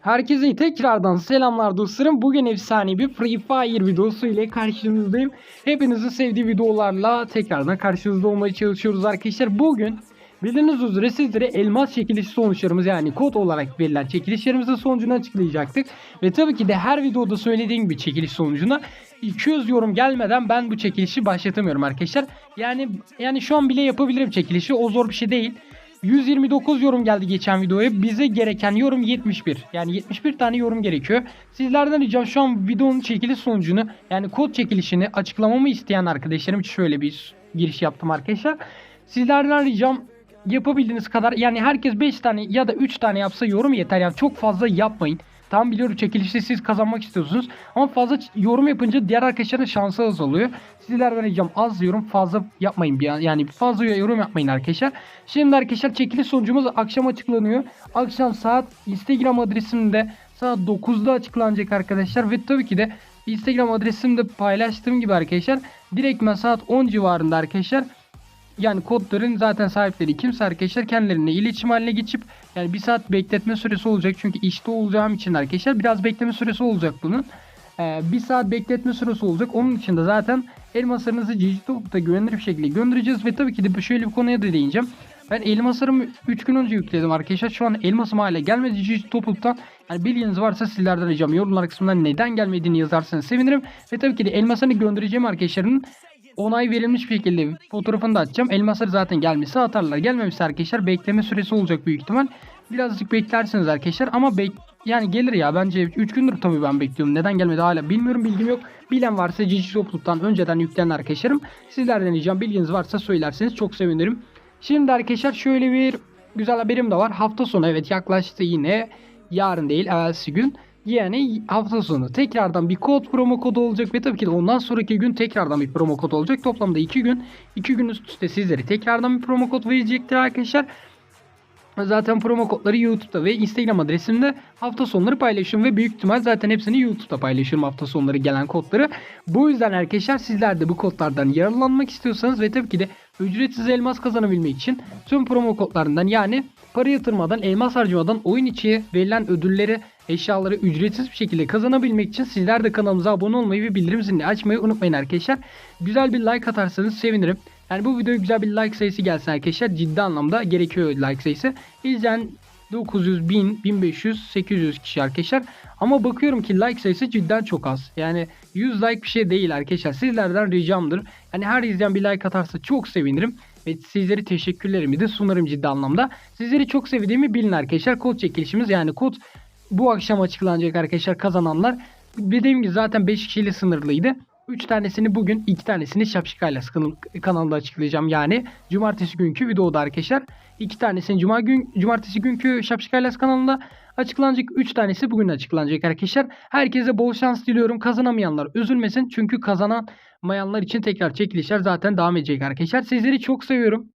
Herkese tekrardan selamlar dostlarım. Bugün efsane bir Free Fire videosu ile karşınızdayım. Hepinizin sevdiği videolarla tekrardan karşınızda olmaya çalışıyoruz arkadaşlar. Bugün bildiğiniz üzere sizlere elmas çekilişi sonuçlarımız yani kod olarak verilen çekilişlerimizin sonucunu açıklayacaktık. Ve tabii ki de her videoda söylediğim gibi çekiliş sonucuna 200 yorum gelmeden ben bu çekilişi başlatamıyorum arkadaşlar. Yani yani şu an bile yapabilirim çekilişi. O zor bir şey değil. 129 yorum geldi geçen videoya. Bize gereken yorum 71. Yani 71 tane yorum gerekiyor. Sizlerden ricam şu an videonun çekiliş sonucunu yani kod çekilişini açıklamamı isteyen arkadaşlarım için şöyle bir giriş yaptım arkadaşlar. Sizlerden ricam yapabildiğiniz kadar yani herkes 5 tane ya da 3 tane yapsa yorum yeter. Yani çok fazla yapmayın. Tam biliyorum çekilişte siz kazanmak istiyorsunuz. Ama fazla yorum yapınca diğer arkadaşların şansı azalıyor. Sizlerden ricam az yorum fazla yapmayın. bir an- Yani fazla yorum yapmayın arkadaşlar. Şimdi arkadaşlar çekiliş sonucumuz akşam açıklanıyor. Akşam saat Instagram adresimde saat 9'da açıklanacak arkadaşlar. Ve tabii ki de Instagram adresimde paylaştığım gibi arkadaşlar. Direkt saat 10 civarında arkadaşlar yani kodların zaten sahipleri kimse arkadaşlar kendilerine iletişim haline geçip yani bir saat bekletme süresi olacak çünkü işte olacağım için arkadaşlar biraz bekleme süresi olacak bunun. Ee, bir saat bekletme süresi olacak. Onun için de zaten elmaslarınızı Digitop'ta güvenilir bir şekilde göndereceğiz ve tabii ki de şöyle bir konuya da değineceğim. Ben elmaslarımı 3 gün önce yükledim arkadaşlar. Şu an elmasım hala gelmedi Digitop'tan. Yani bilginiz varsa sizlerden ricam yorumlar kısmından neden gelmediğini yazarsanız sevinirim. Ve tabii ki de elmasını göndereceğim arkadaşlarımın onay verilmiş şekilde fotoğrafını da atacağım. Elmasları zaten gelmişse atarlar. Gelmemişse arkadaşlar bekleme süresi olacak büyük ihtimal. Birazcık beklersiniz arkadaşlar ama bek yani gelir ya bence 3 gündür tabii ben bekliyorum. Neden gelmedi hala bilmiyorum bilgim yok. Bilen varsa Cici Topluluk'tan önceden yüklenen arkadaşlarım. Sizlerden ricam bilginiz varsa söylerseniz çok sevinirim. Şimdi arkadaşlar şöyle bir güzel haberim de var. Hafta sonu evet yaklaştı yine. Yarın değil evvelsi gün. Yani hafta sonu tekrardan bir kod promo kodu olacak ve tabii ki de ondan sonraki gün tekrardan bir promo kod olacak. Toplamda 2 gün. 2 gün üst üste sizlere tekrardan bir promo kod verecektir arkadaşlar. Zaten promo kodları YouTube'da ve Instagram adresimde hafta sonları paylaşıyorum ve büyük ihtimal zaten hepsini YouTube'da paylaşıyorum hafta sonları gelen kodları. Bu yüzden arkadaşlar sizler de bu kodlardan yararlanmak istiyorsanız ve tabii ki de ücretsiz elmas kazanabilmek için tüm promo kodlarından yani para yatırmadan, elmas harcamadan oyun içi verilen ödülleri, eşyaları ücretsiz bir şekilde kazanabilmek için sizler de kanalımıza abone olmayı ve bildirim zilini açmayı unutmayın arkadaşlar. Güzel bir like atarsanız sevinirim. Yani bu videoya güzel bir like sayısı gelsin arkadaşlar. Ciddi anlamda gerekiyor like sayısı. İzleyen 900, 1000, 1500, 800 kişi arkadaşlar. Ama bakıyorum ki like sayısı cidden çok az. Yani 100 like bir şey değil arkadaşlar. Sizlerden ricamdır. Yani her izleyen bir like atarsa çok sevinirim. Ve sizlere teşekkürlerimi de sunarım ciddi anlamda. Sizleri çok sevdiğimi bilin arkadaşlar. Kod çekilişimiz yani kod bu akşam açıklanacak arkadaşlar kazananlar. Dediğim gibi zaten 5 kişiyle sınırlıydı. 3 tanesini bugün, 2 tanesini Şapşikaylas kanal, kanalında açıklayacağım. Yani cumartesi günkü videoda arkadaşlar. 2 tanesini cuma gün, cumartesi günkü Şapşikaylas kanalında açıklanacak. 3 tanesi bugün açıklanacak arkadaşlar. Herkese bol şans diliyorum. Kazanamayanlar üzülmesin. Çünkü kazanamayanlar için tekrar çekilişler zaten devam edecek arkadaşlar. Sizleri çok seviyorum.